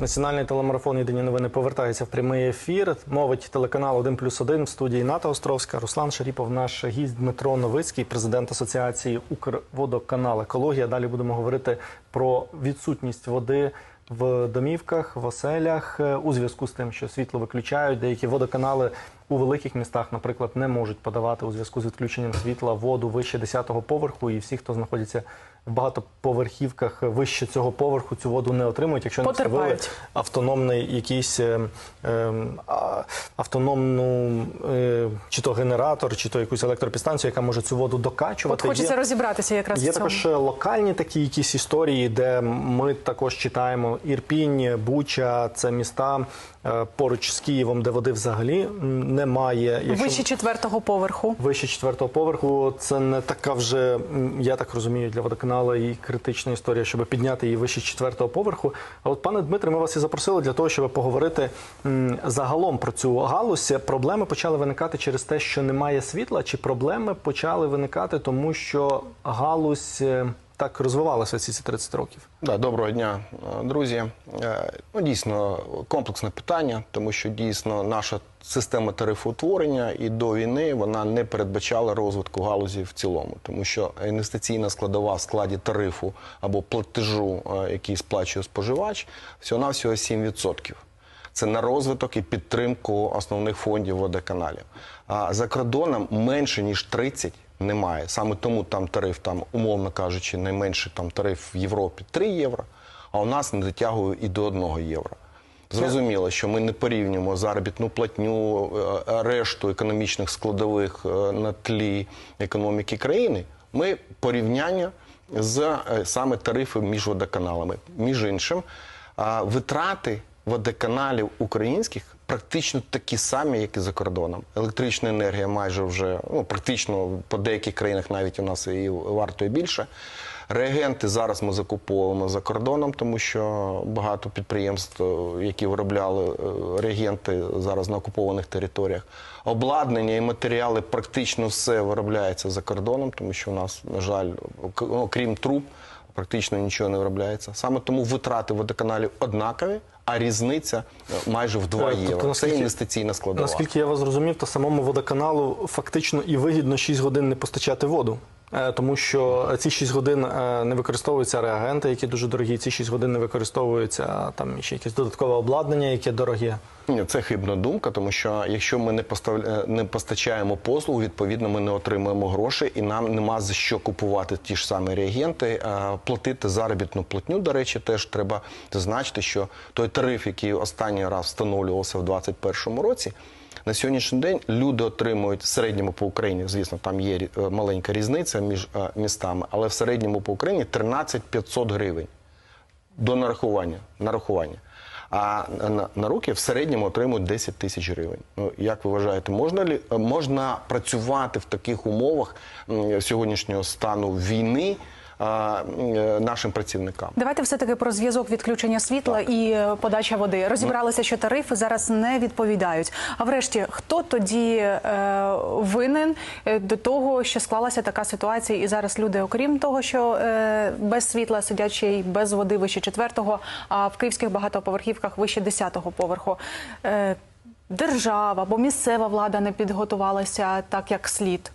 Національний телемарафон Єдині новини повертається в прямий ефір. Мовить телеканал 1 плюс 1 в студії Ната Островська. Руслан Шаріпов, наш гість Дмитро Новицький, президент Асоціації Укрводоканал Екологія. Далі будемо говорити про відсутність води в домівках, в оселях е, у зв'язку з тим, що світло виключають. Деякі водоканали у великих містах, наприклад, не можуть подавати у зв'язку з відключенням світла воду вище 10-го поверху. І всі, хто знаходиться в багатоповерхівках вище цього поверху, цю воду не отримують, якщо не встановили автономний якийсь е, е, автономну е, чи то генератор, чи то якусь електропідстанцію, яка може цю воду От докачувати. хочеться Є- розібратися якраз Є в цьому. також локальні такі якісь історії, де ми також читаємо Ірпінь, Буча, це міста е, поруч з Києвом, де води взагалі м, немає. Якщо- Вище четвертого поверху. Вище четвертого поверху це не така вже, я так розумію, для водоканалу і критична історія, щоб підняти її вище четвертого поверху. А от, пане Дмитре, ми вас і запросили для того, щоб поговорити загалом про цю галузь. Проблеми почали виникати через те, що немає світла, чи проблеми почали виникати тому, що галузь е, так розвивалася ці ці 30 років? Да, доброго дня, е, друзі. Е, Ну, дійсно, комплексне питання, тому що дійсно наша система тарифоутворення і до війни вона не передбачала розвитку галузі в цілому, тому що інвестиційна складова в складі тарифу або платежу, е, який сплачує споживач, всього навсього 7%. Це на розвиток і підтримку основних фондів водоканалів. А за кордоном менше ніж 30 немає. Саме тому там тариф, там, умовно кажучи, найменший там тариф в Європі 3 євро, а у нас не дотягує і до 1 євро. Зрозуміло, що ми не порівнюємо заробітну платню, е, решту економічних складових е, на тлі економіки країни. Ми порівняння з е, саме тарифи між водоканалами. Між іншим, витрати водоканалів українських практично такі самі, як і за кордоном. Електрична енергія майже вже ну практично по деяких країнах навіть у нас і вартує більше. Реагенти зараз ми закуповуємо за кордоном, тому що багато підприємств, які виробляли е, реагенти зараз на окупованих територіях. Обладнання і матеріали практично все виробляється за кордоном, тому що у нас, на жаль, ок- ну, труб, практично нічого не виробляється. Саме тому витрати водоканалів однакові, а різниця е, майже в 2 Е, тобто, євро. Це інвестиційна складова. Наскільки я вас зрозумів, то самому водоканалу фактично і вигідно 6 годин не постачати воду. Е, Тому що ці 6 годин е, не використовуються реагенти, які дуже дорогі. Ці 6 годин не використовуються там ще якесь додаткове обладнання, яке дороге. Ні, це хибна думка, тому що якщо ми не поставля... не постачаємо послугу, відповідно ми не отримуємо грошей, і нам нема за що купувати ті ж самі реагенти, платити заробітну платню. До речі, теж треба зазначити, що той тариф, який останній раз встановлювався в 2021 році. На сьогоднішній день люди отримують в середньому по Україні, звісно, там є е, маленька різниця між е, містами, але в середньому по Україні 13 500 гривень до нарахування. нарахування. А на, на руки в середньому отримують 10 тисяч гривень. Ну як ви вважаєте, можна лі можна працювати в таких умовах сьогоднішнього стану війни е, нашим працівникам? Давайте все таки про зв'язок відключення світла і е, подача води. Розібралися, що тарифи зараз не відповідають. А врешті, хто тоді е, винен е, до того, що склалася така ситуація, і зараз люди, окрім того, що е, без світла сидять ще й без води вище четвертого, а в київських багатоповерхівках вище десятого поверху. Е, Держава або місцева влада не підготувалася так, як слід.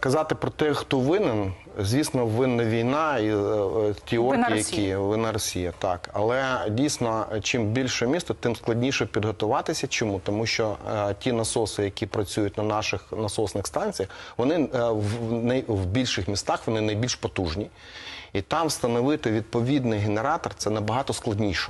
Казати про те, хто винен, звісно, винна війна і е, е, ті орки, які винна Росія, так. Але дійсно, чим більше місто, тим складніше підготуватися. Чому? Тому що е, ті насоси, які працюють на наших насосних станціях, вони е, в, най- в більших містах вони найбільш потужні. І там встановити відповідний генератор це набагато складніше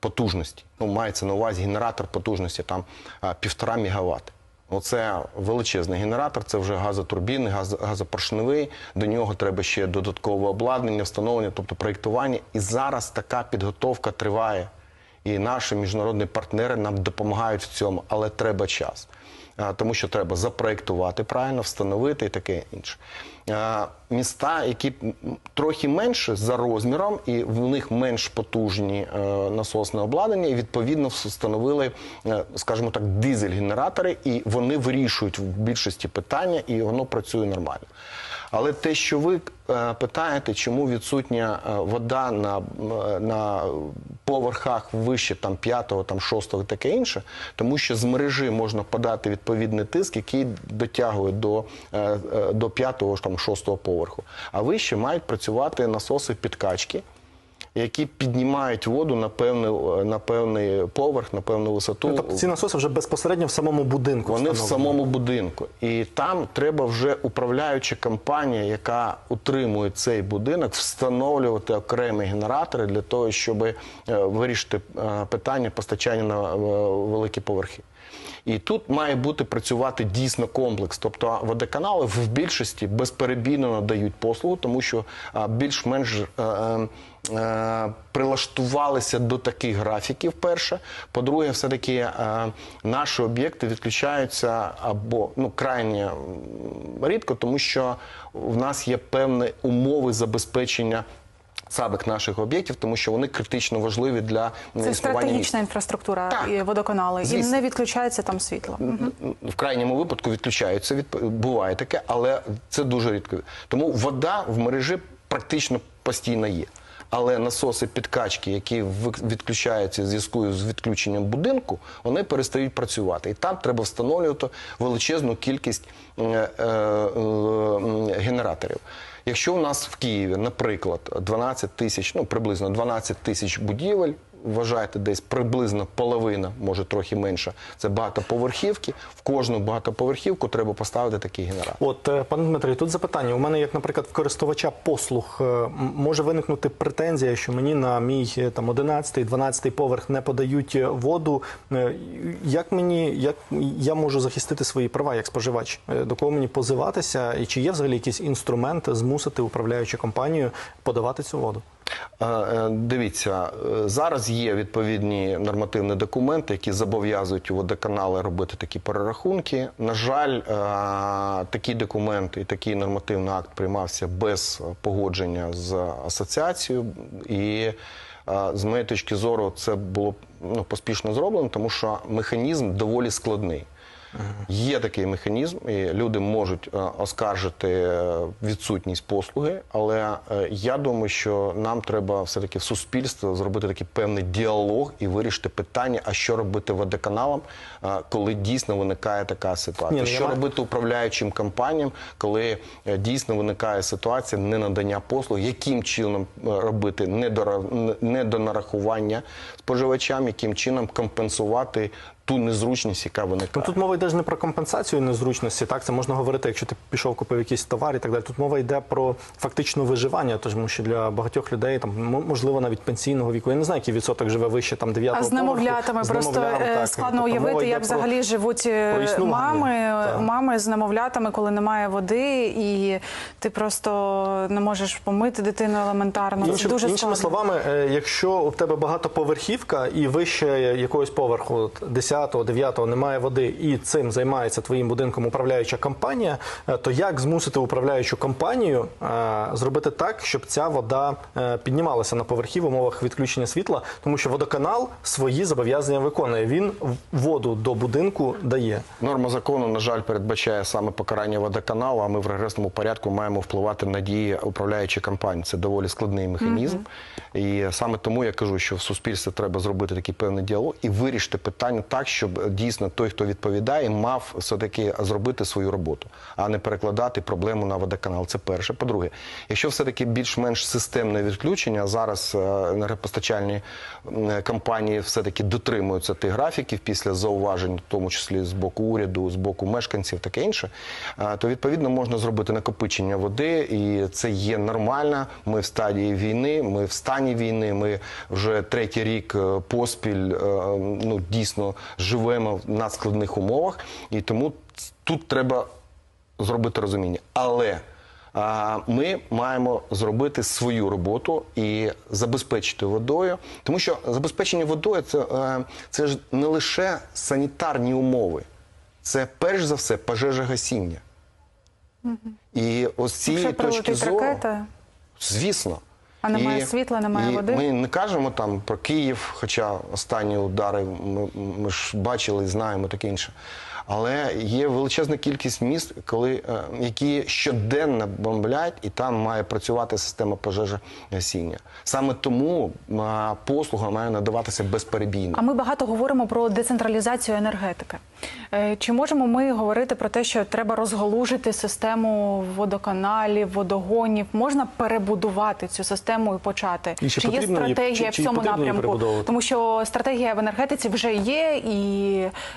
потужності. Ну, мається на увазі генератор потужності там а, півтора мегаватт. Оце величезний генератор, це вже газотурбінний, газ, газопоршневий. До нього треба ще додаткове обладнання, встановлення, тобто проєктування. І зараз така підготовка триває. І наші міжнародні партнери нам допомагають в цьому, але треба час. Тому що треба запроєктувати правильно, встановити і таке інше. Міста, які трохи менше за розміром, і в них менш потужні е, насосне обладнання, і відповідно встановили, е, скажімо так, дизель-генератори, і вони вирішують в більшості питання, і воно працює нормально. Але те, що ви е, питаєте, чому відсутня вода на, на поверхах вище там п'ятого, там шостого, таке інше, тому що з мережі можна подати відповідний тиск, який дотягує до, е, е, до п'ятого, там шостого поверху. А вище мають працювати насоси підкачки. Які піднімають воду на певний, на певний поверх, на певну висоту. Ну, тобто ці насоси вже безпосередньо в самому будинку. Вони в самому будинку. І там треба вже управляюча компанія, яка утримує цей будинок, встановлювати окремі генератори для того, щоб е, вирішити е, питання постачання на е, великі поверхи. І тут має бути працювати дійсно комплекс. Тобто водоканали в більшості безперебійно надають послугу, тому що більш-менш е, е, е, прилаштувалися до таких графіків. Перше, по-друге, все-таки е, наші об'єкти відключаються або ну крайне рідко, тому що в нас є певні умови забезпечення. Сабик наших об'єктів, тому що вони критично важливі для Це стратегічна міста. інфраструктура Так. і водоканали, і не відключається там світло. В крайньому випадку відключаються. відп- Буває таке, але це дуже рідко. Тому вода в мережі практично постійно є. Але насоси підкачки, які відключаються в зв'язку з відключенням будинку, вони перестають працювати. І там треба встановлювати величезну кількість е, е, е, генераторів. Якщо у нас в Києві, наприклад, 12 тисяч, ну приблизно 12 тисяч будівель, вважайте, десь приблизно половина, може трохи менше, це багатоповерхівки. В кожну багатоповерхівку треба поставити такий генератор. От, е, пане Дмитро, тут запитання. У мене, як, наприклад, в користувача послуг, е, може виникнути претензія, що мені на мій е, там 11 12 поверх не подають воду. Як мені, як я можу захистити свої права як споживач? До кого мені позиватися? І чи є взагалі якийсь інструмент змусити управляючу компанію подавати цю воду? Е, е, Дивіться, е, зараз є відповідні нормативні документи, які зобов'язують водоканали робити такі перерахунки. На жаль, такі документи і такий нормативний акт приймався без погодження з асоціацією. І з моєї точки зору це було ну, поспішно зроблено, тому що механізм доволі складний. Є такий механізм, і люди можуть е, оскаржити е, відсутність послуги, але е, я думаю, що нам треба все-таки в суспільство зробити такий певний діалог і вирішити питання, а що робити водоканалам, коли дійсно виникає така ситуація. Ні, ну, що маю- робити управляючим компаніям, коли дійсно виникає ситуація ненадання послуг, яким чином робити недонарахування споживачам, яким чином компенсувати ту незручність, яка виникає. Ну тут мова йде ж не про компенсацію незручності. Так це можна говорити, якщо ти пішов, купив якийсь товар і так далі. Тут мова йде про фактичне виживання, тому що для багатьох людей там можливо навіть пенсійного віку. Я не знаю, який відсоток живе вище там 9 А з немовлятами просто е, складно уявити, як взагалі живуть е, мами, Так. мами з немовлятами, коли немає води, і ти просто не можеш помити дитину елементарно. Це дуже іншими складно. словами, е, якщо у тебе багатоповерхівка і вище якогось поверху от 10-го, 9-го немає води, і цим займається твоїм будинком управляюча компанія, е, то як змусити управляючу компанію е, зробити так, щоб ця вода е, піднімалася на поверхі в умовах відключення світла, тому що водоканал свої зобов'язання виконує. Він воду до будинку дає. Норма закону, на жаль, передбачає саме покарання водоканалу, а ми в регресному порядку маємо впливати на дії управляючої компанії. Це доволі складний механізм. І саме тому я кажу, що в суспільстві треба зробити такий певний діалог і вирішити питання так, щоб дійсно той, хто відповідає, мав все-таки зробити свою роботу, а не перекладати проблему на водоканал. Це перше. По-друге, якщо все-таки більш-менш системне відключення, зараз е, енергопостачальні компанії все-таки дотримуються тих графіків після зауважень, в тому числі з боку уряду, з боку мешканців, таке інше, е, то відповідно можна зробити накопичення води, і це є нормально. Ми в стадії війни, ми в стані війни. Ми вже третій рік е, поспіль е, ну дійсно живемо в надскладних умовах, і тому тут треба зробити розуміння. Але а, ми маємо зробити свою роботу і забезпечити водою, тому що забезпечення водою це, е, це ж не лише санітарні умови, це перш за все пожежогасіння. І ось з цієї точки зору, ракета, звісно. А немає світла, немає і води? Ми не кажемо там про Київ, хоча останні удари ми, ми ж бачили, знаємо таке інше. Але є величезна кількість міст, коли, е, які щоденно бомблять, і там має працювати система пожежогасіння. Саме тому е, послуга має надаватися безперебійно. А ми багато говоримо про децентралізацію енергетики. Е, Чи можемо ми говорити про те, що треба розголужити систему водоканалів, водогонів? Можна перебудувати цю систему і почати? І чи чи є стратегія чи- чи в цьому напрямку? Тому що стратегія в енергетиці вже є і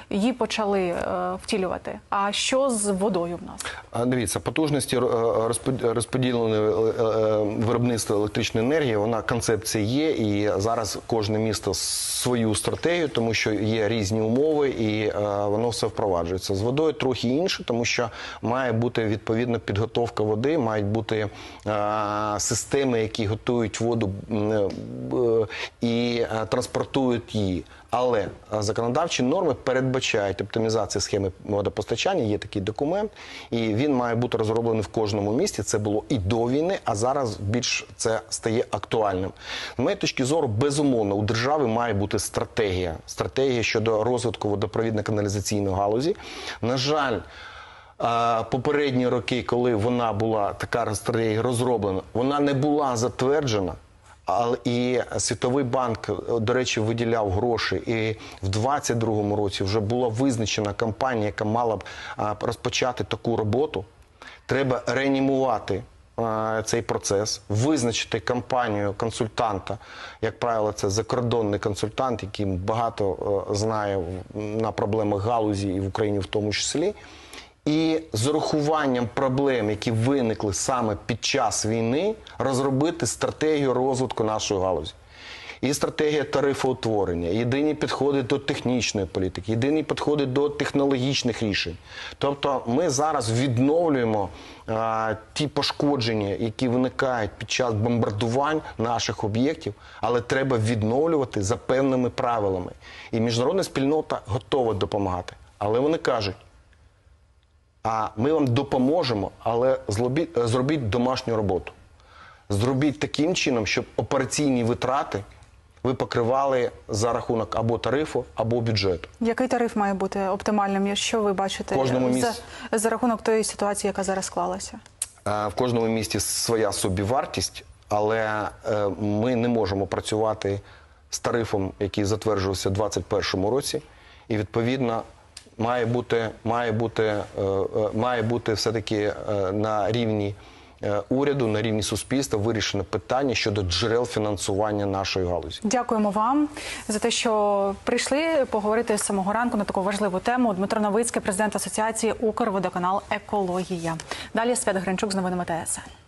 її почали втілювати. А що з водою в нас? Дивіться, потужності е, розпод- розподіленої е, е, виробництва електричної енергії, вона концепція є, і зараз кожне місто свою стратегію, тому що є різні умови, і е, воно все впроваджується. З водою трохи інше, тому що має бути відповідна підготовка води, мають бути е, системи, які готують воду е, і е, транспортують її. Але е, законодавчі норми передбачають оптимізацію схеми водопостачання. Є такий документ, і він має бути розроблений в кожному місті. Це було і до війни, а зараз більш це стає актуальним. З моєї точки зору, безумовно, у держави має бути стратегія. Стратегія щодо розвитку водопровідно-каналізаційної галузі. На жаль. Попередні роки, коли вона була така розроблена, вона не була затверджена. І Світовий банк, до речі, виділяв гроші. І в 2022 році вже була визначена компанія, яка мала б розпочати таку роботу. Треба реанімувати цей процес, визначити компанію консультанта. Як правило, це закордонний консультант, який багато знає на проблемах галузі і в Україні в тому числі. І з урахуванням проблем, які виникли саме під час війни, розробити стратегію розвитку нашої галузі. І стратегія тарифоутворення, єдині підходи до технічної політики, єдині підходи до технологічних рішень. Тобто ми зараз відновлюємо а, ті пошкодження, які виникають під час бомбардувань наших об'єктів, але треба відновлювати за певними правилами. І міжнародна спільнота готова допомагати. Але вони кажуть, а ми вам допоможемо, але злобі- е, зробіть домашню роботу. Зробіть таким чином, щоб операційні витрати ви покривали за рахунок або тарифу, або бюджету. Який тариф має бути оптимальним? Що ви бачите кожному за, за рахунок тої ситуації, яка зараз склалася? Е, В кожному місті своя собівартість, але е, ми не можемо працювати з тарифом, який затверджувався у 2021 році, і відповідно має бути, має бути, е, е, має бути все-таки е, на рівні уряду, на рівні суспільства вирішено питання щодо джерел фінансування нашої галузі. Дякуємо вам за те, що прийшли поговорити з самого ранку на таку важливу тему. Дмитро Новицький, президент асоціації Укрводоканал Екологія. Далі Свят Гринчук з новинами ТСН.